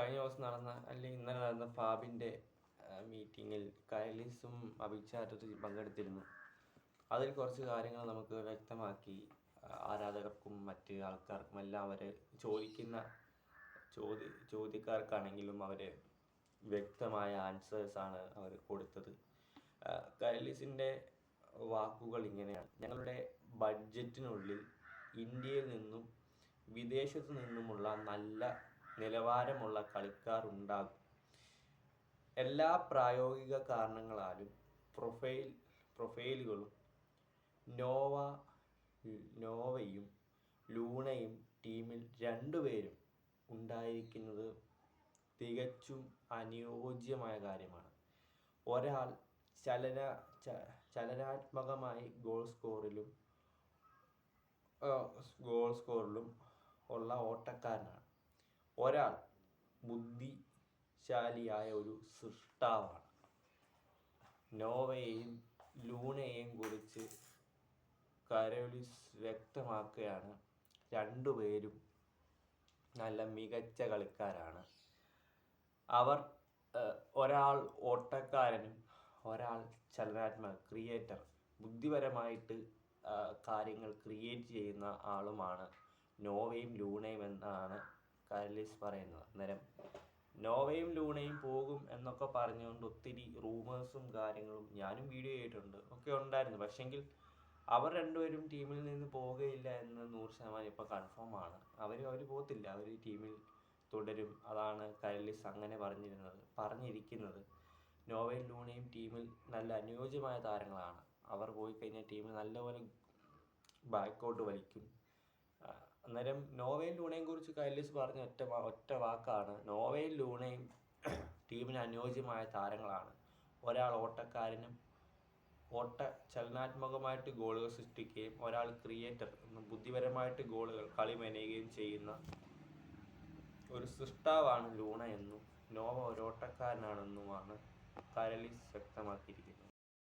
കഴിഞ്ഞ ദിവസം നടന്ന അല്ലെങ്കിൽ ഇന്നലെ നടന്ന ഫാബിന്റെ മീറ്റിങ്ങിൽ കൈലിസും അഭിചാരത്തിൽ പങ്കെടുത്തിരുന്നു. അതിൽ കുറച്ച് കാര്യങ്ങൾ നമുക്ക് വ്യക്തമാക്കി ആരാധകർക്കും മറ്റ് ആൾക്കാർക്കും എല്ലാം അവർ ചോദിക്കുന്ന ചോദ്യ ചോദ്യക്കാർക്കാണെങ്കിലും അവർ വ്യക്തമായ ആൻസേഴ്സാണ് അവർ കൊടുത്തത്. കൈലിസിന്റെ വാക്കുകൾ ഇങ്ങനെയാണ്. ഞങ്ങളുടെ ബഡ്ജറ്റിനുള്ളിൽ ഇന്ത്യയിൽ നിന്നും വിദേശത്തു നിന്നുമുള്ള നല്ല നിലവാരമുള്ള കളിക്കാർ ഉണ്ടാകും. എല്ലാ പ്രായോഗിക കാരണങ്ങളാലും പ്രൊഫൈൽ പ്രൊഫൈലുകളും നോവ നോവയും ലൂണയും ടീമിൽ രണ്ടുപേരും ഉണ്ടായിരിക്കുന്നത് തികച്ചും അനുയോജ്യമായ കാര്യമാണ്. ഒരാൾ ചലന ചലനാത്മകമായി ഗോൾ സ്കോറിലും ഗോൾ സ്കോറിലും ഉള്ള ഓട്ടക്കാരനാണ്. ഒരാൾ ബുദ്ധിശാലിയായ ഒരു സൃഷ്ടാവാണ്. നോവയെയും ലൂണയെയും കുറിച്ച് കരോലിസ് വ്യക്തമാക്കുകയാണ്. രണ്ടുപേരും നല്ല മികച്ച കളിക്കാരാണ്. അവർ ഒരാൾ ഓട്ടക്കാരനും ഒരാൾ ചലനാത്മക ക്രിയേറ്റർ. ബുദ്ധിപരമായിട്ട് കാര്യങ്ങൾ ക്രിയേറ്റ് ചെയ്യുന്ന ആളുമാണ് നോവയും ലൂണയും എന്നാണ് കാർലിസ് പറയുന്നത് അന്നേരം നോവയും ലൂണയും പോകും എന്നൊക്കെ പറഞ്ഞുകൊണ്ട് ഒത്തിരി റൂമേഴ്സും കാര്യങ്ങളും ഞാനും വീഡിയോ ചെയ്തിട്ടുണ്ട്. ഒക്കെ ഉണ്ടായിരുന്നു. പക്ഷെങ്കിൽ അവർ രണ്ടുപേരും ടീമിൽ നിന്ന് പോവുകയില്ല എന്ന് നൂറ് ശതമാനം ഇപ്പോൾ കൺഫേം ആണ്. അവർ അവർ പോകത്തില്ല. അവർ ടീമിൽ തുടരും. അതാണ് കൈലിസ് അങ്ങനെ പറഞ്ഞിരുന്നത് പറഞ്ഞിരിക്കുന്നത്. നോവയും ലൂണയും ടീമിൽ നല്ല അനുയോജ്യമായ താരങ്ങളാണ്. അവർ പോയി കഴിഞ്ഞാൽ ടീമിൽ നല്ലപോലെ ബാക്കോട്ട് വലിക്കും. അന്നേരം നോവയും ലൂണയും കുറിച്ച് കൈലിസ് പറഞ്ഞ ഒറ്റ ഒറ്റ വാക്കാണ്. നോവയും ലൂണയും ടീമിന് അനുയോജ്യമായ താരങ്ങളാണ്. ഒരാൾ ഓട്ടക്കാരനും ഓട്ട ചലനാത്മകമായിട്ട് ഗോളുകൾ സൃഷ്ടിക്കുകയും ഒരാൾ ക്രിയേറ്റർ ബുദ്ധിപരമായിട്ട് ഗോളുകൾ കളി മെനയുകയും ചെയ്യുന്ന ഒരു സൃഷ്ടാവാണ് ലൂണ എന്നും നോവ ഒരു ഓട്ടക്കാരനാണെന്നുമാണ് കരളിസ് വ്യക്തമാക്കിയിരിക്കുന്നത്.